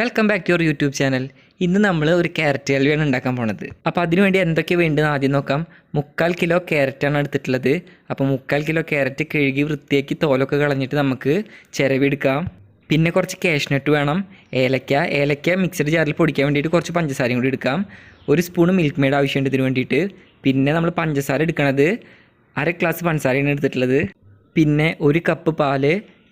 Welcome back to your YouTube channel ഇന്ന് നമ്മൾ ഒരു ക്യാരറ്റ് ഹൽവയാണ് ഉണ്ടാക്കാൻ പോണത്. അപ്പോൾ അതിനുവേണ്ടി എന്തൊക്കെ വേണ്ടതെന്ന് ആദ്യം നോക്കാം. മുക്കാൽ കിലോ ക്യാരറ്റാണ് എടുത്തിട്ടുള്ളത്. അപ്പോൾ മുക്കാൽ കിലോ ക്യാരറ്റ് കഴുകി വൃത്തിയാക്കി തോലൊക്കെ കളഞ്ഞിട്ട് നമുക്ക് ചിരവിയെടുക്കാം പിന്നെ കുറച്ച് കാഷ്നട്ട് വേണം. ഏലക്ക ഏലക്ക മിക്സഡ് ജാറിൽ പൊടിക്കാൻ വേണ്ടിയിട്ട് കുറച്ച് പഞ്ചസാരയും കൂടി എടുക്കാം. ഒരു സ്പൂൺ മിൽക്ക് മെയ്ഡ് ആവശ്യമുണ്ട് ഇതിന് വേണ്ടിയിട്ട്. പിന്നെ നമ്മൾ പഞ്ചസാര എടുക്കണത്. അര ഗ്ലാസ് പഞ്ചസാരയാണ് എടുത്തിട്ടുള്ളത്. പിന്നെ ഒരു കപ്പ് പാൽ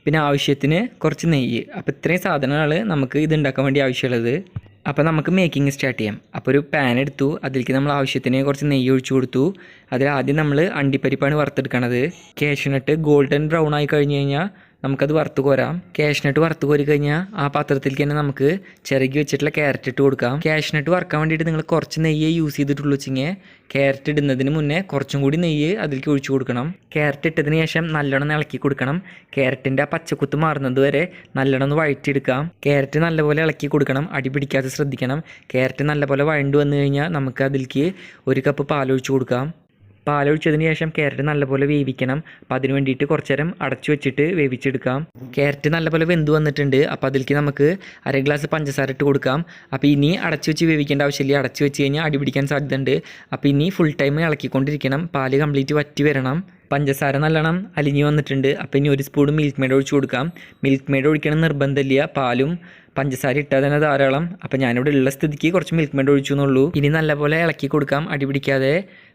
പിന്നെ ആവശ്യത്തിന് കുറച്ച് നെയ്യ്. അപ്പോൾ ഇത്രയും സാധനങ്ങൾ നമുക്ക് ഇത് ഉണ്ടാക്കാൻ വേണ്ടി ആവശ്യമുള്ളത്. അപ്പോൾ നമുക്ക് മേക്കിംഗ് സ്റ്റാർട്ട് ചെയ്യാം. അപ്പോൾ ഒരു പാൻ എടുത്തു. അതിലേക്ക് നമ്മൾ ആവശ്യത്തിന് കുറച്ച് നെയ്യ് ഒഴിച്ചു കൊടുത്തു. അതിൽ ആദ്യം നമ്മൾ അണ്ടിപ്പരിപ്പാണ് വറുത്തെടുക്കണത്. കാഷ്നട്ട് ഗോൾഡൻ ബ്രൗൺ ആയി കഴിഞ്ഞ് കഴിഞ്ഞാൽ നമുക്കത് വറുത്ത് കോരാം. കാഷ്നട്ട് വറുത്ത് കോരി കഴിഞ്ഞാൽ ആ പാത്രത്തിലേക്ക് തന്നെ നമുക്ക് ചിറകി വെച്ചിട്ടുള്ള ക്യാരറ്റ് ഇട്ട് കൊടുക്കാം. കാഷ്നട്ട് വറുക്കാൻ വേണ്ടിയിട്ട് നിങ്ങൾ കുറച്ച് നെയ്യേ യൂസ് ചെയ്തിട്ടുള്ളൂ വെച്ചെങ്കിൽ ക്യാരറ്റ് ഇടുന്നതിന് മുന്നേ കുറച്ചും കൂടി നെയ്യ് അതിലേക്ക് ഒഴിച്ചു കൊടുക്കണം. ക്യാരറ്റ് ഇട്ടതിന് ശേഷം നല്ലോണം ഇളക്കി കൊടുക്കണം. ക്യാരറ്റിന്റെ ആ പച്ചക്കുത്ത് മാറുന്നത് വരെ നല്ലോണം ഒന്ന് വഴറ്റിയെടുക്കാം. ക്യാരറ്റ് നല്ലപോലെ ഇളക്കി കൊടുക്കണം. അടി പിടിക്കാതെ ശ്രദ്ധിക്കണം. ക്യാരറ്റ് നല്ലപോലെ വഴണ്ടു വന്നു കഴിഞ്ഞാൽ നമുക്ക് അതിലേക്ക് ഒരു കപ്പ് പാലൊഴിച്ച് കൊടുക്കാം. പാലൊഴിച്ചതിന് ശേഷം ക്യാരറ്റ് നല്ലപോലെ വേവിക്കണം. അപ്പം അതിന് വേണ്ടിയിട്ട് കുറച്ച് നേരം അടച്ചു വെച്ചിട്ട് വേവിച്ചെടുക്കാം. ക്യാരറ്റ് നല്ലപോലെ വെന്ത് വന്നിട്ടുണ്ട്. അപ്പോൾ അതിലേക്ക് നമുക്ക് അര ഗ്ലാസ് പഞ്ചസാര ഇട്ട് കൊടുക്കാം. അപ്പോൾ ഇനി അടച്ചു വെച്ച് വേവിക്കേണ്ട ആവശ്യമില്ല. അടച്ചു വെച്ച് കഴിഞ്ഞാൽ അടി പിടിക്കാൻ സാധ്യതയുണ്ട്. അപ്പോൾ ഇനി ഫുൾ ടൈം ഇളക്കിക്കൊണ്ടിരിക്കണം. പാൽ കംപ്ലീറ്റ് വറ്റി വരണം. പഞ്ചസാര നല്ലോണം അലിഞ്ഞു വന്നിട്ടുണ്ട്. അപ്പോൾ ഇനി ഒരു സ്പൂൺ മിൽക്ക് മെയ്ഡ് ഒഴിച്ച് കൊടുക്കാം. മിൽക്ക് മെയ്ഡ് ഒഴിക്കണം നിർബന്ധമില്ല. പാലും പഞ്ചസാര ഇട്ടാൽ തന്നെ ധാരാളം. അപ്പോൾ ഞാനിവിടെ ഉള്ള സ്ഥിതിക്ക് കുറച്ച് മിൽക്ക് മെയ്ഡ് ഒഴിച്ചു എന്നുള്ളൂ ഇനി നല്ലപോലെ ഇളക്കി കൊടുക്കാം. അടി പിടിക്കാതെ.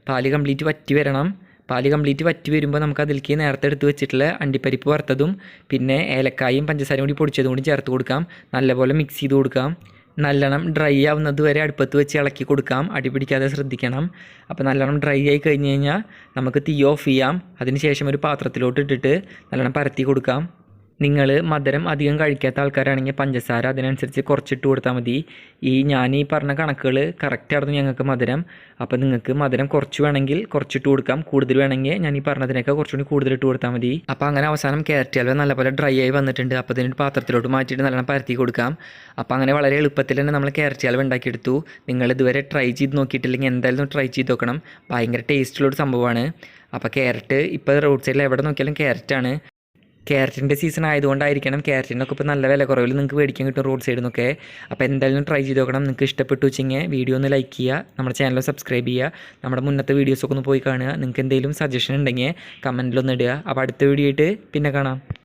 പാൽ കംപ്ലീറ്റ് വറ്റി വരണം. പാൽ കംപ്ലീറ്റ് വറ്റി വരുമ്പോൾ നമുക്ക് അതിലേക്ക് നേരത്തെ എടുത്ത് വെച്ചിട്ടുള്ള അണ്ടിപ്പരിപ്പ് വറുത്തതും പിന്നെ ഏലക്കായും പഞ്ചസാരയും കൂടി പൊടിച്ചതും കൂടി ചേർത്ത് കൊടുക്കാം. നല്ലപോലെ മിക്സ് ചെയ്ത് കൊടുക്കാം. നല്ലോണം ഡ്രൈ ആവുന്നത് വരെ അടുപ്പത്ത് വെച്ച് ഇളക്കി കൊടുക്കാം. അടി പിടിക്കാതെ ശ്രദ്ധിക്കണം. അപ്പോൾ നല്ലോണം ഡ്രൈ ആയി കഴിഞ്ഞ് കഴിഞ്ഞാൽ നമുക്ക് തീ ഓഫ് ചെയ്യാം. അതിന് ശേഷം ഒരു പാത്രത്തിലോട്ട് ഇട്ടിട്ട് നല്ലോണം പരത്തി കൊടുക്കാം. നിങ്ങൾ മധുരം അധികം കഴിക്കാത്ത ആൾക്കാരാണെങ്കിൽ പഞ്ചസാര അതിനനുസരിച്ച് കുറച്ചിട്ട് കൊടുത്താൽ മതി. ഈ ഞാൻ ഈ പറഞ്ഞ കണക്കുകൾ കറക്റ്റായിരുന്നു ഞങ്ങൾക്ക് മധുരം. അപ്പോൾ നിങ്ങൾക്ക് മധുരം കുറച്ച് വേണമെങ്കിൽ കുറച്ചിട്ട് കൊടുക്കാം. കൂടുതൽ വേണമെങ്കിൽ ഞാൻ ഈ പറഞ്ഞതിനൊക്കെ കുറച്ചുകൂടി കൂടുതൽ ഇട്ട് കൊടുത്താൽ മതി. അപ്പോൾ അങ്ങനെ അവസാനം ക്യാരറ്റ് ഹൽവ നല്ലപോലെ ഡ്രൈ ആയി വന്നിട്ടുണ്ട്. അപ്പോൾ ഇതിന് പാത്രത്തിലോട്ട് മാറ്റിയിട്ട് നല്ലോണം പരത്തി കൊടുക്കാം. അപ്പോൾ അങ്ങനെ വളരെ എളുപ്പത്തിൽ തന്നെ നമ്മൾ ക്യാരറ്റ് ഹൽവ ഉണ്ടാക്കിയെടുത്തു. നിങ്ങൾ ഇതുവരെ ട്രൈ ചെയ്ത് നോക്കിയിട്ടില്ലെങ്കിൽ എന്തായാലും ട്രൈ ചെയ്ത് നോക്കണം. ഭയങ്കര ടേസ്റ്റുള്ളൊരു സംഭവമാണ്. അപ്പോൾ ക്യാരറ്റ് ഇപ്പോൾ റോഡ് സൈഡിൽ എവിടെ നോക്കിയാലും ക്യാരറ്റാണ് ക്യാരറ്റിന്റെ സീസൺ ആയതുകൊണ്ടായിരിക്കണം ക്യാരറ്റിനൊക്കെ ഇപ്പോൾ നല്ല വില കുറവിൽ നിങ്ങൾക്ക് മേടിക്കാൻ കിട്ടും റോഡ് സൈഡിൽ നിന്നൊക്കെ അപ്പോൾ എന്തായാലും ട്രൈ ചെയ്ത് നോക്കണം. നിങ്ങൾക്ക് ഇഷ്ടപ്പെട്ടു വെച്ചെങ്കിൽ വീഡിയോ ഒന്ന് ലൈക്ക് ചെയ്യുക നമ്മുടെ ചാനൽ സബ്സ്ക്രൈബ് ചെയ്യുക നമ്മുടെ മുന്നത്തെ വീഡിയോസൊക്കെ ഒന്ന് പോയി കാണുക. നിങ്ങൾക്ക് എന്തെങ്കിലും സജഷൻ ഉണ്ടെങ്കിൽ കമന്റിലൊന്ന് ഇടുക. അപ്പോൾ അടുത്ത വീഡിയോ ആയിട്ട് പിന്നെ കാണാം.